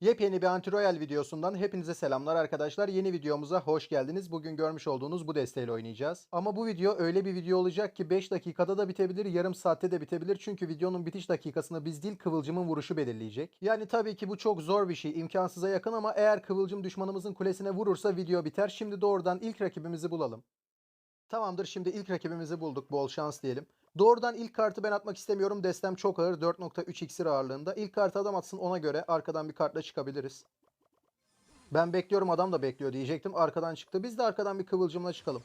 Yepyeni bir Anti-Royal videosundan hepinize selamlar arkadaşlar. Yeni videomuza hoş geldiniz. Bugün görmüş olduğunuz bu desteğiyle oynayacağız. Ama bu video öyle bir video olacak ki 5 dakikada da bitebilir, yarım saatte de bitebilir. Çünkü videonun bitiş dakikasını biz değil Kıvılcım'ın vuruşu belirleyecek. Yani tabii ki bu çok zor bir şey, imkansıza yakın ama eğer Kıvılcım düşmanımızın kulesine vurursa video biter. Şimdi doğrudan ilk rakibimizi bulalım. Tamamdır şimdi ilk rakibimizi bulduk. Bol şans diyelim. Doğrudan ilk kartı ben atmak istemiyorum. Destem çok ağır. 4.3 iksir ağırlığında. İlk kartı adam atsın ona göre arkadan bir kartla çıkabiliriz. Ben bekliyorum adam da bekliyor diyecektim. Arkadan çıktı. Biz de arkadan bir kıvılcımla çıkalım.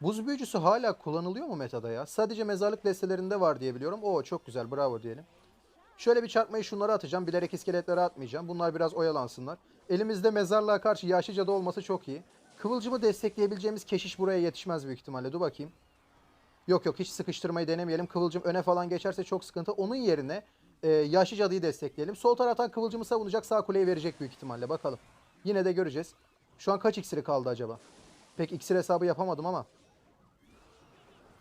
Buz büyücüsü hala kullanılıyor mu metada ya? Sadece mezarlık destelerinde var diye biliyorum. Oo çok güzel bravo diyelim. Şöyle bir çarpmayı şunlara atacağım. Bilerek iskeletlere atmayacağım. Bunlar biraz oyalansınlar. Elimizde mezarlığa karşı yaşlıca da olması çok iyi. Kıvılcımı destekleyebileceğimiz keşiş buraya yetişmez büyük ihtimalle. Dur bakayım. Yok yok hiç sıkıştırmayı denemeyelim. Kıvılcım öne falan geçerse çok sıkıntı. Onun yerine e, yaşlı cadıyı destekleyelim. Sol taraftan Kıvılcım'ı savunacak sağ kuleyi verecek büyük ihtimalle. Bakalım. Yine de göreceğiz. Şu an kaç iksiri kaldı acaba? Pek iksir hesabı yapamadım ama.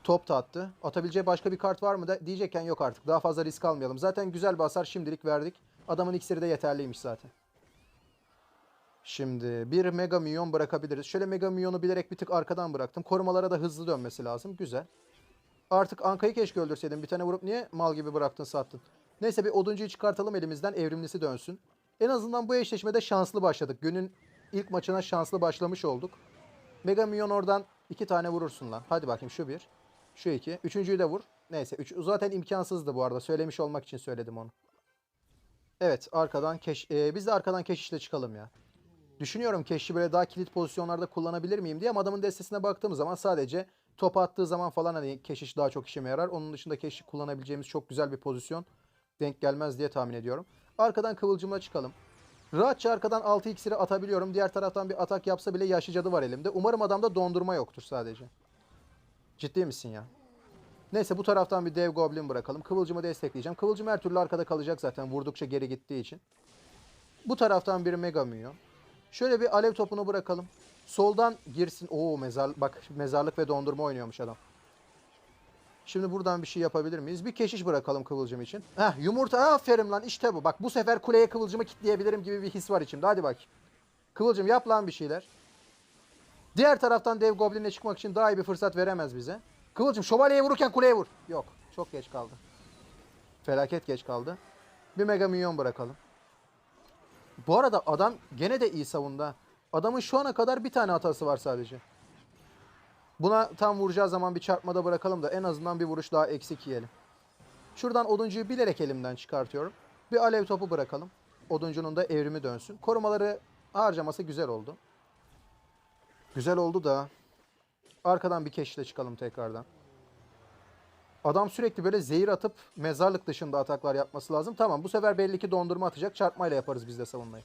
Top da attı. Atabileceği başka bir kart var mı da diyecekken yok artık. Daha fazla risk almayalım. Zaten güzel bir hasar şimdilik verdik. Adamın iksiri de yeterliymiş zaten. Şimdi bir mega milyon bırakabiliriz. Şöyle mega milyonu bilerek bir tık arkadan bıraktım. Korumalara da hızlı dönmesi lazım. Güzel. Artık Anka'yı keşke öldürseydim. Bir tane vurup niye mal gibi bıraktın sattın. Neyse bir oduncuyu çıkartalım elimizden. Evrimlisi dönsün. En azından bu eşleşmede şanslı başladık. Günün ilk maçına şanslı başlamış olduk. Mega milyon oradan iki tane vurursun lan. Hadi bakayım şu bir. Şu iki. Üçüncüyü de vur. Neyse. Üç, zaten imkansızdı bu arada. Söylemiş olmak için söyledim onu. Evet arkadan keş... e, biz de arkadan keşişle çıkalım ya. Düşünüyorum keşi böyle daha kilit pozisyonlarda kullanabilir miyim diye ama adamın destesine baktığım zaman sadece top attığı zaman falan hani keşiş daha çok işime yarar. Onun dışında keşi kullanabileceğimiz çok güzel bir pozisyon denk gelmez diye tahmin ediyorum. Arkadan kıvılcımla çıkalım. Rahatça arkadan 6 iksiri atabiliyorum. Diğer taraftan bir atak yapsa bile yaşlı cadı var elimde. Umarım adamda dondurma yoktur sadece. Ciddi misin ya? Neyse bu taraftan bir dev goblin bırakalım. Kıvılcımı destekleyeceğim. Kıvılcım her türlü arkada kalacak zaten vurdukça geri gittiği için. Bu taraftan bir mega milyon. Şöyle bir alev topunu bırakalım. Soldan girsin. Oo mezar bak mezarlık ve dondurma oynuyormuş adam. Şimdi buradan bir şey yapabilir miyiz? Bir keşiş bırakalım kıvılcım için. Heh yumurta aferin lan işte bu. Bak bu sefer kuleye kıvılcımı kitleyebilirim gibi bir his var içimde. Hadi bak. Kıvılcım yap lan bir şeyler. Diğer taraftan dev goblinle çıkmak için daha iyi bir fırsat veremez bize. Kıvılcım şövalyeye vururken kuleye vur. Yok çok geç kaldı. Felaket geç kaldı. Bir mega milyon bırakalım. Bu arada adam gene de iyi savunda. Adamın şu ana kadar bir tane hatası var sadece. Buna tam vuracağı zaman bir çarpmada bırakalım da en azından bir vuruş daha eksik yiyelim. Şuradan oduncuyu bilerek elimden çıkartıyorum. Bir alev topu bırakalım. Oduncunun da evrimi dönsün. Korumaları harcaması güzel oldu. Güzel oldu da arkadan bir keşle çıkalım tekrardan. Adam sürekli böyle zehir atıp mezarlık dışında ataklar yapması lazım. Tamam bu sefer belli ki dondurma atacak. Çarpmayla yaparız biz de savunmayı.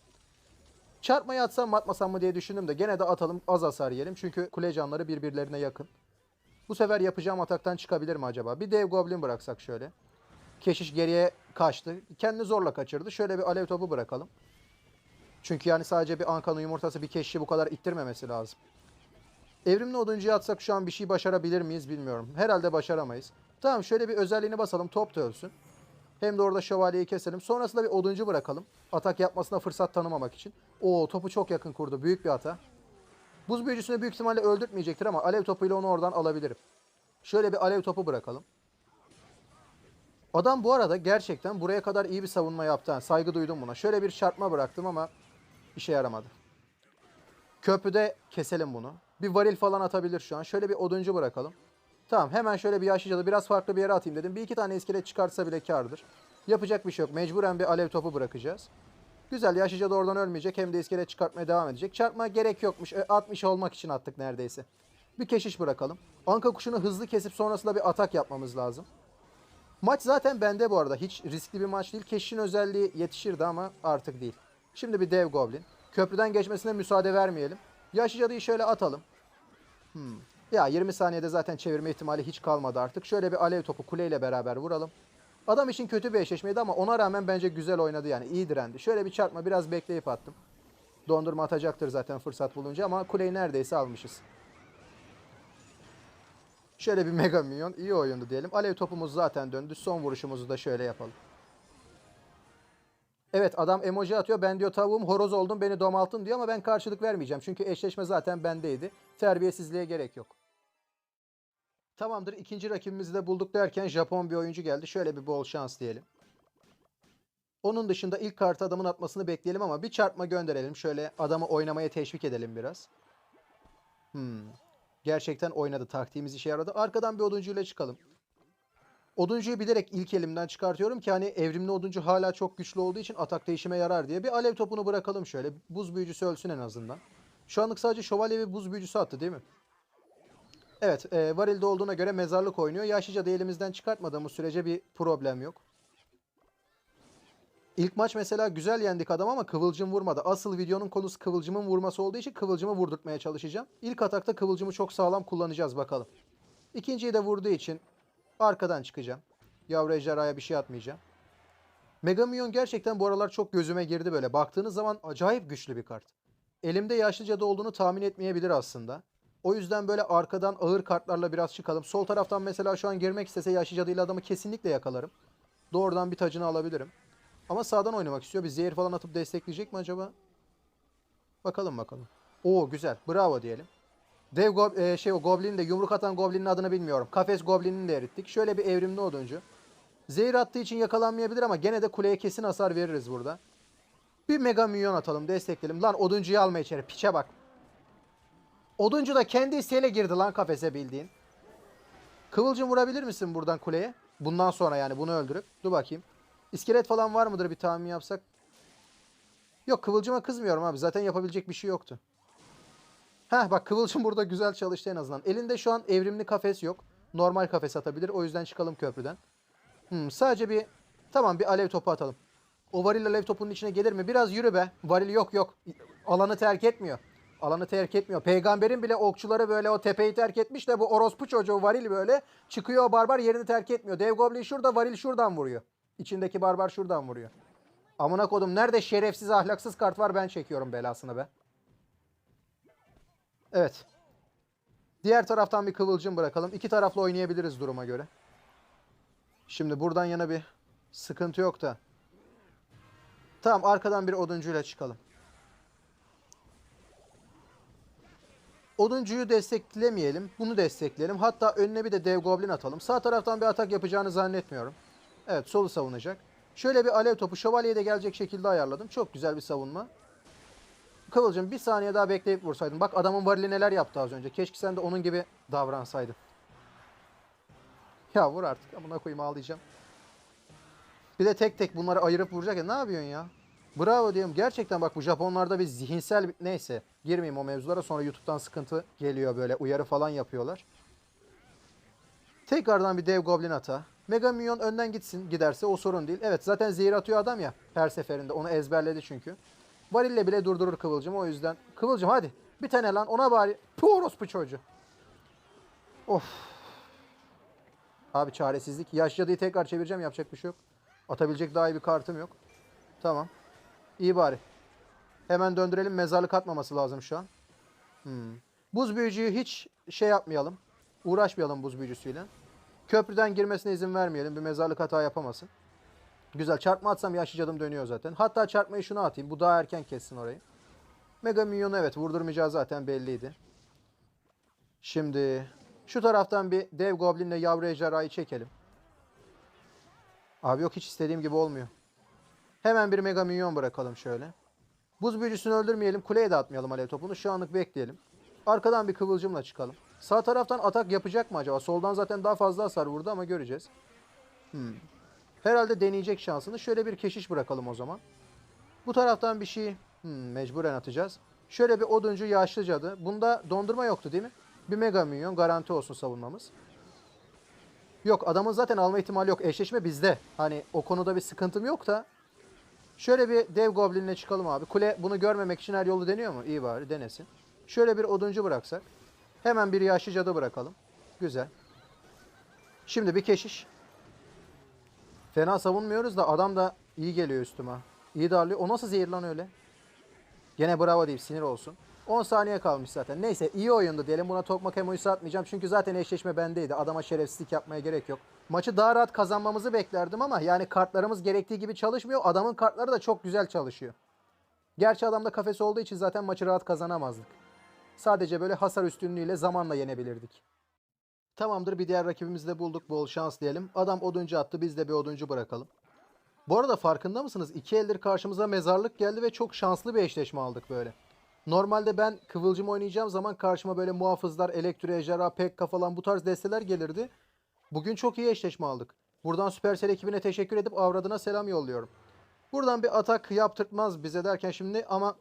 Çarpmayı atsam mı atmasam mı diye düşündüm de gene de atalım az hasar yiyelim. Çünkü kule canları birbirlerine yakın. Bu sefer yapacağım ataktan çıkabilir mi acaba? Bir dev goblin bıraksak şöyle. Keşiş geriye kaçtı. Kendini zorla kaçırdı. Şöyle bir alev topu bırakalım. Çünkü yani sadece bir ankanın yumurtası bir keşişi bu kadar ittirmemesi lazım. Evrimli oduncuya atsak şu an bir şey başarabilir miyiz bilmiyorum. Herhalde başaramayız. Tamam şöyle bir özelliğini basalım. Top da ölsün. Hem de orada şövalyeyi keselim. Sonrasında bir oduncu bırakalım. Atak yapmasına fırsat tanımamak için. Oo topu çok yakın kurdu. Büyük bir hata. Buz büyücüsünü büyük ihtimalle öldürtmeyecektir ama alev topuyla onu oradan alabilirim. Şöyle bir alev topu bırakalım. Adam bu arada gerçekten buraya kadar iyi bir savunma yaptı. Yani saygı duydum buna. Şöyle bir çarpma bıraktım ama işe yaramadı. Köprüde keselim bunu. Bir varil falan atabilir şu an. Şöyle bir oduncu bırakalım. Tamam hemen şöyle bir yaşlıcalı biraz farklı bir yere atayım dedim. Bir iki tane iskelet çıkarsa bile kardır. Yapacak bir şey yok. Mecburen bir alev topu bırakacağız. Güzel yaşlıca da oradan ölmeyecek. Hem de iskelet çıkartmaya devam edecek. Çarpma gerek yokmuş. E, 60 olmak için attık neredeyse. Bir keşiş bırakalım. Anka kuşunu hızlı kesip sonrasında bir atak yapmamız lazım. Maç zaten bende bu arada. Hiç riskli bir maç değil. Keşişin özelliği yetişirdi ama artık değil. Şimdi bir dev goblin. Köprüden geçmesine müsaade vermeyelim. Yaşlı cadıyı şöyle atalım. Hmm. Ya 20 saniyede zaten çevirme ihtimali hiç kalmadı artık. Şöyle bir alev topu kuleyle beraber vuralım. Adam için kötü bir eşleşmeydi ama ona rağmen bence güzel oynadı yani. iyi direndi. Şöyle bir çarpma biraz bekleyip attım. Dondurma atacaktır zaten fırsat bulunca ama kuleyi neredeyse almışız. Şöyle bir mega milyon iyi oyundu diyelim. Alev topumuz zaten döndü. Son vuruşumuzu da şöyle yapalım. Evet adam emoji atıyor. Ben diyor tavuğum horoz oldum beni domaltın diyor ama ben karşılık vermeyeceğim. Çünkü eşleşme zaten bendeydi. Terbiyesizliğe gerek yok. Tamamdır ikinci rakibimizi de bulduk derken Japon bir oyuncu geldi. Şöyle bir bol şans diyelim. Onun dışında ilk kartı adamın atmasını bekleyelim ama bir çarpma gönderelim. Şöyle adamı oynamaya teşvik edelim biraz. Hmm. Gerçekten oynadı. Taktiğimiz işe yaradı. Arkadan bir oduncuyla çıkalım. Oduncuyu bilerek ilk elimden çıkartıyorum ki hani evrimli oduncu hala çok güçlü olduğu için atakta işime yarar diye. Bir alev topunu bırakalım şöyle. Buz büyücüsü ölsün en azından. Şu anlık sadece şövalye ve buz büyücüsü attı değil mi? Evet, e, varilde olduğuna göre mezarlık oynuyor. Yaşlıca da elimizden çıkartmadığımız sürece bir problem yok. İlk maç mesela güzel yendik adam ama kıvılcım vurmadı. Asıl videonun konusu kıvılcımın vurması olduğu için kıvılcımı vurdurtmaya çalışacağım. İlk atakta kıvılcımı çok sağlam kullanacağız bakalım. İkinciyi de vurduğu için arkadan çıkacağım. Yavru ejderhaya bir şey atmayacağım. Megamillion gerçekten bu aralar çok gözüme girdi böyle. Baktığınız zaman acayip güçlü bir kart. Elimde yaşlı cadı olduğunu tahmin etmeyebilir aslında. O yüzden böyle arkadan ağır kartlarla biraz çıkalım. Sol taraftan mesela şu an girmek istese yaşlı cadıyla adamı kesinlikle yakalarım. Doğrudan bir tacını alabilirim. Ama sağdan oynamak istiyor. Bir zehir falan atıp destekleyecek mi acaba? Bakalım bakalım. Oo güzel. Bravo diyelim. Dev go- e, şey o goblin de yumruk atan goblinin adını bilmiyorum. Kafes goblinini de erittik. Şöyle bir evrimli oduncu. Zehir attığı için yakalanmayabilir ama gene de kuleye kesin hasar veririz burada. Bir mega milyon atalım destekleyelim. Lan oduncuyu alma içeri. Piçe bak. Oduncu da kendi isteğiyle girdi lan kafese bildiğin. Kıvılcım vurabilir misin buradan kuleye? Bundan sonra yani bunu öldürüp. Dur bakayım. İskelet falan var mıdır bir tahmin yapsak? Yok kıvılcıma kızmıyorum abi. Zaten yapabilecek bir şey yoktu. Heh bak kıvılcım burada güzel çalıştı en azından. Elinde şu an evrimli kafes yok. Normal kafes atabilir. O yüzden çıkalım köprüden. Hmm, sadece bir tamam bir alev topu atalım. O varil alev topunun içine gelir mi? Biraz yürü be. Varil yok yok. Alanı terk etmiyor. Alanı terk etmiyor. Peygamberin bile okçuları böyle o tepeyi terk etmiş de bu orospu çocuğu varil böyle çıkıyor barbar yerini terk etmiyor. Dev goblin şurada varil şuradan vuruyor. İçindeki barbar şuradan vuruyor. Amına kodum nerede şerefsiz ahlaksız kart var ben çekiyorum belasını be. Evet. Diğer taraftan bir kıvılcım bırakalım. İki taraflı oynayabiliriz duruma göre. Şimdi buradan yana bir sıkıntı yok da. Tamam arkadan bir oduncuyla çıkalım. Oduncuyu desteklemeyelim. Bunu destekleyelim. Hatta önüne bir de dev goblin atalım. Sağ taraftan bir atak yapacağını zannetmiyorum. Evet solu savunacak. Şöyle bir alev topu şövalyeye de gelecek şekilde ayarladım. Çok güzel bir savunma. Kıvılcım bir saniye daha bekleyip vursaydın. Bak adamın varili neler yaptı az önce. Keşke sen de onun gibi davransaydın. Ya vur artık. Amına koyayım ağlayacağım. Bir de tek tek bunları ayırıp vuracak ya. Ne yapıyorsun ya? Bravo diyorum. Gerçekten bak bu Japonlarda bir zihinsel bir... Neyse. Girmeyeyim o mevzulara. Sonra YouTube'dan sıkıntı geliyor böyle. Uyarı falan yapıyorlar. Tekrardan bir dev goblin ata. Mega Minyon önden gitsin. Giderse o sorun değil. Evet zaten zehir atıyor adam ya. Her seferinde. Onu ezberledi çünkü. Varille bile durdurur Kıvılcım. O yüzden. Kıvılcım hadi. Bir tane lan. Ona bari. Puh orospu çocuğu. Of. Abi çaresizlik. Yaş cadıyı tekrar çevireceğim. Yapacak bir şey yok. Atabilecek daha iyi bir kartım yok. Tamam. İyi bari. Hemen döndürelim. Mezarlık atmaması lazım şu an. Hmm. Buz büyücüyü hiç şey yapmayalım. Uğraşmayalım buz büyücüsüyle. Köprüden girmesine izin vermeyelim. Bir mezarlık hata yapamasın. Güzel. Çarpma atsam yaşlı cadım dönüyor zaten. Hatta çarpmayı şuna atayım. Bu daha erken kessin orayı. Mega Minyon'u evet vurdurmayacağı zaten belliydi. Şimdi şu taraftan bir dev goblinle yavru ejderhayı çekelim. Abi yok hiç istediğim gibi olmuyor. Hemen bir mega minyon bırakalım şöyle. Buz büyücüsünü öldürmeyelim. Kuleye de atmayalım alev topunu. Şu anlık bekleyelim. Arkadan bir kıvılcımla çıkalım. Sağ taraftan atak yapacak mı acaba? Soldan zaten daha fazla hasar vurdu ama göreceğiz. Hmm. Herhalde deneyecek şansını. Şöyle bir keşiş bırakalım o zaman. Bu taraftan bir şey hmm, mecburen atacağız. Şöyle bir oduncu yaşlı cadı. Bunda dondurma yoktu değil mi? Bir mega minyon garanti olsun savunmamız. Yok adamın zaten alma ihtimali yok. Eşleşme bizde. Hani o konuda bir sıkıntım yok da. Şöyle bir dev goblinle çıkalım abi. Kule bunu görmemek için her yolu deniyor mu? İyi bari denesin. Şöyle bir oduncu bıraksak. Hemen bir yaşlı cadı bırakalım. Güzel. Şimdi bir keşiş. Fena savunmuyoruz da adam da iyi geliyor üstüme. İyi darlıyor. O nasıl zehir lan öyle? Gene bravo deyip sinir olsun. 10 saniye kalmış zaten. Neyse iyi oyundu diyelim. Buna tokmak emoyusu atmayacağım. Çünkü zaten eşleşme bendeydi. Adama şerefsizlik yapmaya gerek yok. Maçı daha rahat kazanmamızı beklerdim ama yani kartlarımız gerektiği gibi çalışmıyor. Adamın kartları da çok güzel çalışıyor. Gerçi adamda kafesi olduğu için zaten maçı rahat kazanamazdık. Sadece böyle hasar üstünlüğüyle zamanla yenebilirdik. Tamamdır bir diğer rakibimizi de bulduk. Bol şans diyelim. Adam oduncu attı biz de bir oduncu bırakalım. Bu arada farkında mısınız? İki eldir karşımıza mezarlık geldi ve çok şanslı bir eşleşme aldık böyle. Normalde ben kıvılcım oynayacağım zaman karşıma böyle muhafızlar, elektro ejderha, pekka falan bu tarz desteler gelirdi. Bugün çok iyi eşleşme aldık. Buradan Supercell ekibine teşekkür edip avradına selam yolluyorum. Buradan bir atak yaptırtmaz bize derken şimdi ama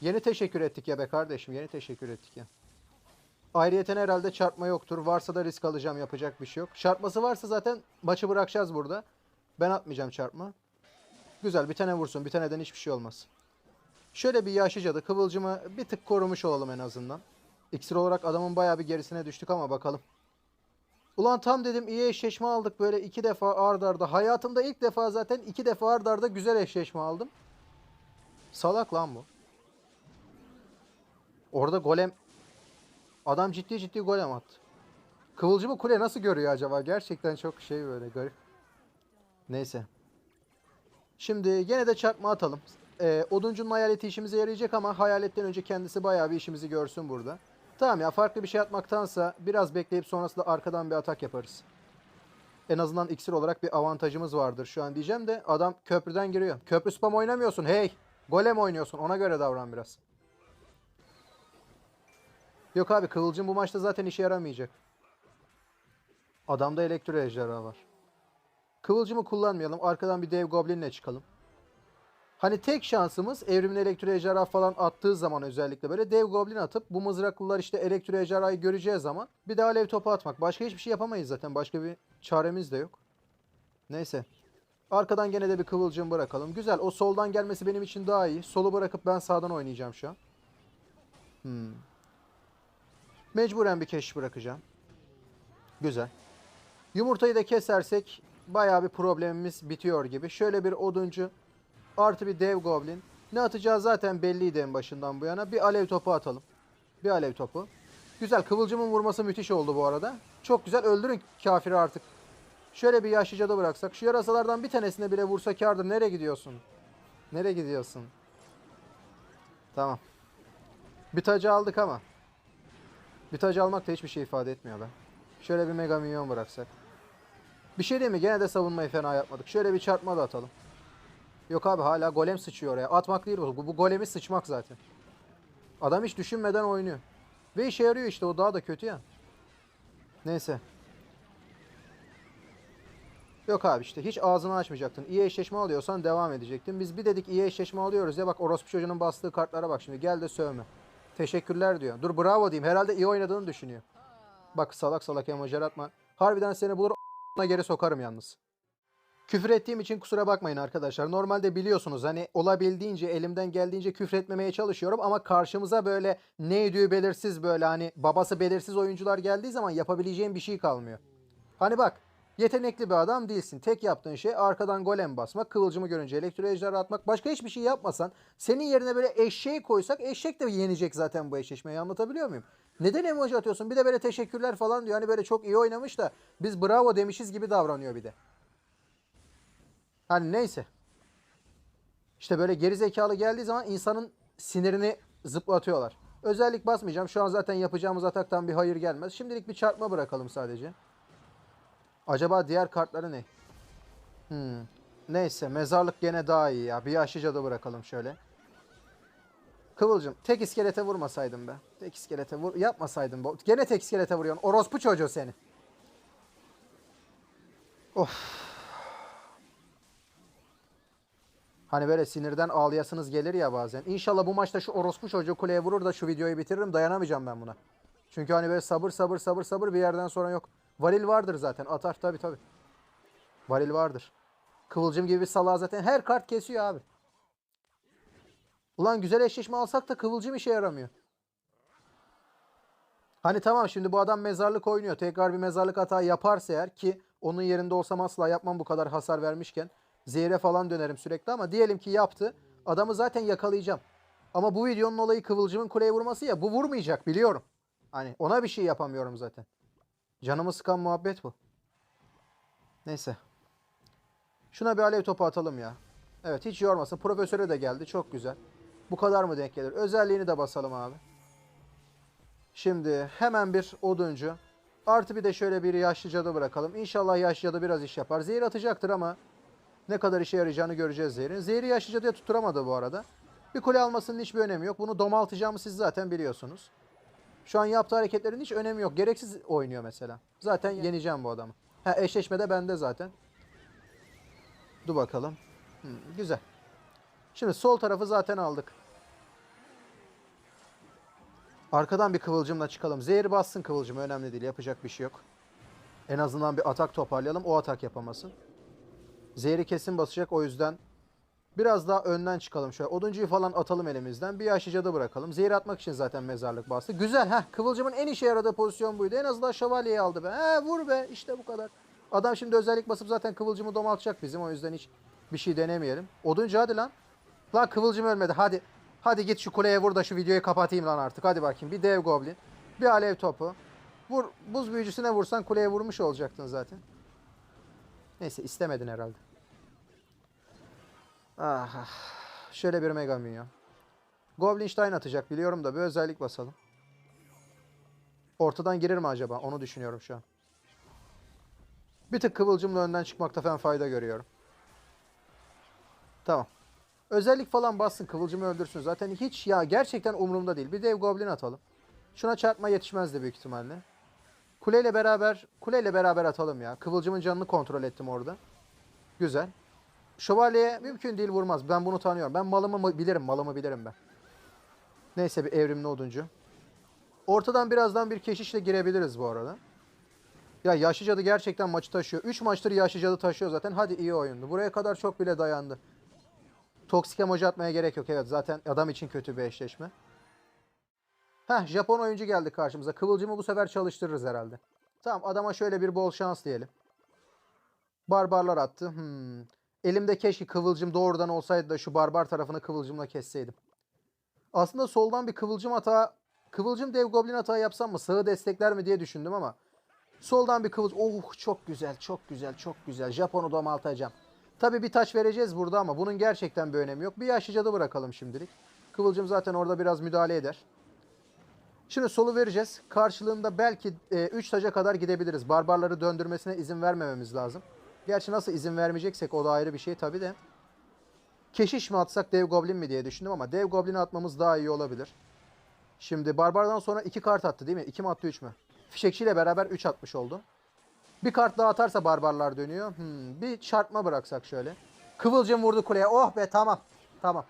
yeni teşekkür ettik ya be kardeşim. Yeni teşekkür ettik ya. Ayrıyeten herhalde çarpma yoktur. Varsa da risk alacağım yapacak bir şey yok. Çarpması varsa zaten maçı bırakacağız burada. Ben atmayacağım çarpma. Güzel bir tane vursun. Bir taneden hiçbir şey olmaz. Şöyle bir yaşlı cadı kıvılcımı bir tık korumuş olalım en azından. İksir olarak adamın bayağı bir gerisine düştük ama bakalım. Ulan tam dedim iyi eşleşme aldık böyle iki defa ard arda. Hayatımda ilk defa zaten iki defa ard arda güzel eşleşme aldım. Salak lan bu. Orada golem adam ciddi ciddi golem attı. Kıvılcımı kule nasıl görüyor acaba? Gerçekten çok şey böyle garip. Neyse. Şimdi gene de çarpma atalım. Ee, oduncunun hayaleti işimize yarayacak ama hayaletten önce kendisi bayağı bir işimizi görsün burada. Tamam ya farklı bir şey atmaktansa biraz bekleyip sonrasında arkadan bir atak yaparız. En azından iksir olarak bir avantajımız vardır şu an diyeceğim de adam köprüden giriyor. Köprü spam oynamıyorsun hey. Golem oynuyorsun ona göre davran biraz. Yok abi kıvılcım bu maçta zaten işe yaramayacak. Adamda elektro ejderha var. Kıvılcımı kullanmayalım. Arkadan bir dev goblinle çıkalım. Hani tek şansımız evrimin elektro ejderha falan attığı zaman özellikle böyle dev goblin atıp bu mızraklılar işte elektro ejderhayı göreceği zaman bir daha alev topu atmak. Başka hiçbir şey yapamayız zaten. Başka bir çaremiz de yok. Neyse. Arkadan gene de bir kıvılcım bırakalım. Güzel. O soldan gelmesi benim için daha iyi. Solu bırakıp ben sağdan oynayacağım şu an. Hmm. Mecburen bir keş bırakacağım. Güzel. Yumurtayı da kesersek bayağı bir problemimiz bitiyor gibi. Şöyle bir oduncu artı bir dev goblin. Ne atacağı zaten belliydi en başından bu yana. Bir alev topu atalım. Bir alev topu. Güzel. Kıvılcımın vurması müthiş oldu bu arada. Çok güzel. Öldürün kafiri artık. Şöyle bir yaşlıca da bıraksak. Şu yarasalardan bir tanesine bile vursa kârdır. Nereye gidiyorsun? Nereye gidiyorsun? Tamam. Bir tacı aldık ama. Bir tacı almak da hiçbir şey ifade etmiyor be. Şöyle bir mega minyon bıraksak. Bir şey değil mi? Gene de savunmayı fena yapmadık. Şöyle bir çarpma da atalım. Yok abi hala golem sıçıyor oraya. Atmak değil bu. Bu, golemi sıçmak zaten. Adam hiç düşünmeden oynuyor. Ve işe yarıyor işte o daha da kötü ya. Neyse. Yok abi işte hiç ağzını açmayacaktın. İyi eşleşme alıyorsan devam edecektin. Biz bir dedik iyi eşleşme alıyoruz ya bak orospu çocuğunun bastığı kartlara bak şimdi gel de sövme. Teşekkürler diyor. Dur bravo diyeyim. Herhalde iyi oynadığını düşünüyor. Bak salak salak emojiler atma. Harbiden seni bulur geri sokarım yalnız. Küfür ettiğim için kusura bakmayın arkadaşlar. Normalde biliyorsunuz hani olabildiğince elimden geldiğince küfür etmemeye çalışıyorum ama karşımıza böyle neydi belirsiz böyle hani babası belirsiz oyuncular geldiği zaman yapabileceğim bir şey kalmıyor. Hani bak yetenekli bir adam değilsin. Tek yaptığın şey arkadan golem basmak, kıvılcımı görünce elektro atmak. Başka hiçbir şey yapmasan senin yerine böyle eşeği koysak eşek de yenecek zaten bu eşleşmeyi anlatabiliyor muyum? Neden emoji atıyorsun? Bir de böyle teşekkürler falan diyor. Hani böyle çok iyi oynamış da biz bravo demişiz gibi davranıyor bir de. Hani neyse. İşte böyle geri zekalı geldiği zaman insanın sinirini zıplatıyorlar. Özellik basmayacağım. Şu an zaten yapacağımız ataktan bir hayır gelmez. Şimdilik bir çarpma bırakalım sadece. Acaba diğer kartları ne? Hmm. Neyse mezarlık gene daha iyi ya. Bir yaşlıca da bırakalım şöyle. Kıvılcım tek iskelete vurmasaydım be. Tek iskelete vur yapmasaydım. Gene tek iskelete vuruyorsun. Orospu çocuğu seni. Of. Hani böyle sinirden ağlayasınız gelir ya bazen. İnşallah bu maçta şu orospu çocuğu kuleye vurur da şu videoyu bitiririm. Dayanamayacağım ben buna. Çünkü hani böyle sabır sabır sabır sabır bir yerden sonra yok. Varil vardır zaten. Atar tabi tabi. Varil vardır. Kıvılcım gibi salağı zaten her kart kesiyor abi. Ulan güzel eşleşme alsak da kıvılcım işe yaramıyor. Hani tamam şimdi bu adam mezarlık oynuyor. Tekrar bir mezarlık hata yaparsa eğer ki onun yerinde olsam asla yapmam bu kadar hasar vermişken. Zehre falan dönerim sürekli ama diyelim ki yaptı. Adamı zaten yakalayacağım. Ama bu videonun olayı Kıvılcım'ın kuleye vurması ya bu vurmayacak biliyorum. Hani ona bir şey yapamıyorum zaten. Canımı sıkan muhabbet bu. Neyse. Şuna bir alev topu atalım ya. Evet hiç yormasın. Profesöre de geldi. Çok güzel. Bu kadar mı denk gelir? Özelliğini de basalım abi. Şimdi hemen bir oduncu. Artı bir de şöyle bir yaşlı cadı bırakalım. İnşallah yaşlı cadı biraz iş yapar. Zehir atacaktır ama ne kadar işe yarayacağını göreceğiz zehrin. Zehri yaşlı cadıya tutturamadı bu arada. Bir kule almasının hiçbir önemi yok. Bunu domaltacağımı siz zaten biliyorsunuz. Şu an yaptığı hareketlerin hiç önemi yok. Gereksiz oynuyor mesela. Zaten yeneceğim bu adamı. Ha eşleşmede bende zaten. Dur bakalım. Hmm, güzel. Şimdi sol tarafı zaten aldık. Arkadan bir kıvılcımla çıkalım. Zehir bassın kıvılcım önemli değil. Yapacak bir şey yok. En azından bir atak toparlayalım. O atak yapamasın. Zehri kesin basacak o yüzden biraz daha önden çıkalım. Şöyle oduncuyu falan atalım elimizden. Bir yaşlıca da bırakalım. Zehir atmak için zaten mezarlık bastı. Güzel. Heh, kıvılcımın en işe yaradığı pozisyon buydu. En azından şövalyeyi aldı be. He, vur be. İşte bu kadar. Adam şimdi özellik basıp zaten kıvılcımı domaltacak bizim. O yüzden hiç bir şey denemeyelim. Oduncu hadi lan. Lan kıvılcım ölmedi. Hadi. Hadi git şu kuleye vur da şu videoyu kapatayım lan artık. Hadi bakayım. Bir dev goblin. Bir alev topu. Vur. Buz büyücüsüne vursan kuleye vurmuş olacaktın zaten. Neyse istemedin herhalde. Ah, ah. Şöyle bir mega minyon. Goblinstein atacak biliyorum da bir özellik basalım. Ortadan girer mi acaba? Onu düşünüyorum şu an. Bir tık kıvılcımla önden çıkmakta falan fayda görüyorum. Tamam. Özellik falan bassın kıvılcımı öldürsün. Zaten hiç ya gerçekten umurumda değil. Bir dev goblin atalım. Şuna çarpma yetişmezdi büyük ihtimalle. Kuleyle beraber kuleyle beraber atalım ya. Kıvılcımın canını kontrol ettim orada. Güzel. Şövalyeye mümkün değil vurmaz. Ben bunu tanıyorum. Ben malımı mı- bilirim. Malımı bilirim ben. Neyse bir evrimli oduncu. Ortadan birazdan bir keşişle girebiliriz bu arada. Ya Yaşlı Cadı gerçekten maçı taşıyor. 3 maçtır Yaşlı Cadı taşıyor zaten. Hadi iyi oyundu. Buraya kadar çok bile dayandı. Toksik emoji atmaya gerek yok. Evet zaten adam için kötü bir eşleşme. Heh Japon oyuncu geldi karşımıza. Kıvılcımı bu sefer çalıştırırız herhalde. Tamam adama şöyle bir bol şans diyelim. Barbarlar attı. Hmm. Elimde keşke kıvılcım doğrudan olsaydı da şu barbar tarafını kıvılcımla kesseydim. Aslında soldan bir kıvılcım hata, kıvılcım dev goblin hata yapsam mı? Sağı destekler mi diye düşündüm ama. Soldan bir kıvılcım. Oh çok güzel, çok güzel, çok güzel. Japon'u domaltacağım. Tabii bir taş vereceğiz burada ama bunun gerçekten bir önemi yok. Bir yaşlı cadı bırakalım şimdilik. Kıvılcım zaten orada biraz müdahale eder. Şimdi solu vereceğiz. Karşılığında belki 3 taca kadar gidebiliriz. Barbarları döndürmesine izin vermememiz lazım. Gerçi nasıl izin vermeyeceksek o da ayrı bir şey tabii de. Keşiş mi atsak dev goblin mi diye düşündüm ama dev goblini atmamız daha iyi olabilir. Şimdi barbardan sonra 2 kart attı değil mi? 2 mi attı 3 mü? Fişekçiyle beraber 3 atmış oldu. Bir kart daha atarsa barbarlar dönüyor. Hmm, bir çarpma bıraksak şöyle. Kıvılcım vurdu kuleye. Oh be tamam. Tamam.